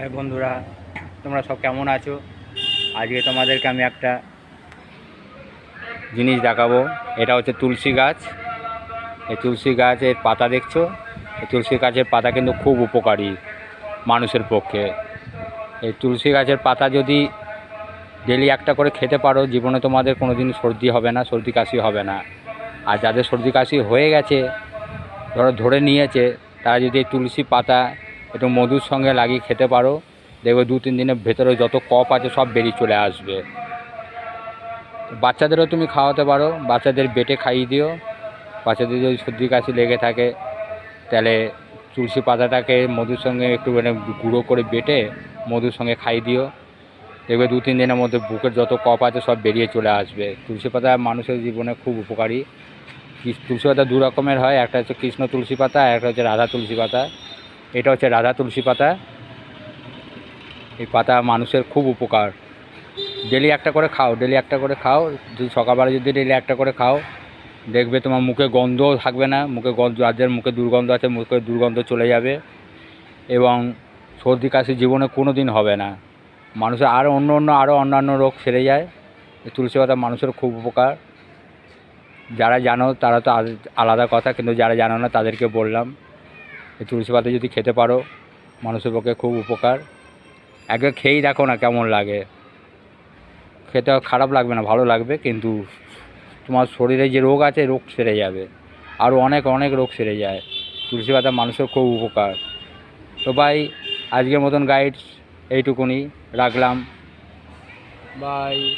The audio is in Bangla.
হ্যাঁ বন্ধুরা, তোমরা সব কেমন আছো? আজকে তোমাদেরকে আমি একটা জিনিস দেখাবো। এটা হচ্ছে তুলসী গাছ। এই তুলসী গাছের পাতা দেখছ? এই তুলসী গাছের পাতা কিন্তু খুব উপকারী মানুষের পক্ষে। এই তুলসী গাছের পাতা যদি ডেলি একটা করে খেতে পারো, জীবনে তোমাদের কোনো দিন সর্দি হবে না, সর্দি কাশি হবে না। আর যাদের সর্দি কাশি হয়ে গেছে, ধরো ধরে নিয়েছে, তারা যদি এই তুলসী পাতা একটু মধুর সঙ্গে লাগিয়ে খেতে পারো। দেখবে দু, তিন দিনের ভেতরে যত কফ আছে সব বেরিয়ে চলে আসবে। বাচ্চাদেরও তুমি খাওয়াতে পারো। বাচ্চাদের বেটে খাইয়ে দিও। বাচ্চাদের যদি সর্দি কাশি লেগে থাকে, তাহলে তুলসী পাতাটাকে মধুর সঙ্গে একটু মানে গুঁড়ো করে বেটে মধুর সঙ্গে খাইয়ে দিও। দেখবে দু, তিন দিনের মধ্যে বুকের যত কফ আছে সব বেরিয়ে চলে আসবে। তুলসী পাতা মানুষের জীবনে খুব উপকারী। তুলসী পাতা দু রকমের হয়। একটা হচ্ছে কৃষ্ণ তুলসী পাতা, আর একটা হচ্ছে রাধা তুলসী পাতা। এটা হচ্ছে রাধা তুলসী পাতা। এই পাতা মানুষের খুব উপকার। ডেলি একটা করে খাও, ডেলি একটা করে খাও। যদি সকালবেলা যদি ডেলি একটা করে খাও, দেখবে তোমার মুখে গন্ধও থাকবে না, মুখে গন্ধ যাদের মুখে দুর্গন্ধ আছে, মুখে দুর্গন্ধ চলে যাবে এবং সর্দি কাশি জীবনে কোনো দিন হবে না। মানুষের আরও অন্য অন্য আরও অন্যান্য রোগ সেরে যায়। তুলসী পাতা মানুষের খুব উপকার। যারা জানো, তারা তো আল- আলাদা কথা, কিন্তু যারা জানো না, তাদেরকে বললাম। এই তুলসী পাতা যদি খেতে পারো, মানুষের পক্ষে খুব উপকার। একবার খেয়েই দেখো না কেমন লাগে। খেতে খারাপ লাগবে না, ভালো লাগবে, কিন্তু তোমার শরীরে যে রোগ আছে, রোগ সেরে যাবে। আরও অনেক অনেক রোগ সেরে যায়। তুলসী পাতা মানুষের খুব উপকার। তো ভাই, আজকের মতন গাইড এইটুকুনি। রাখলাম। বাই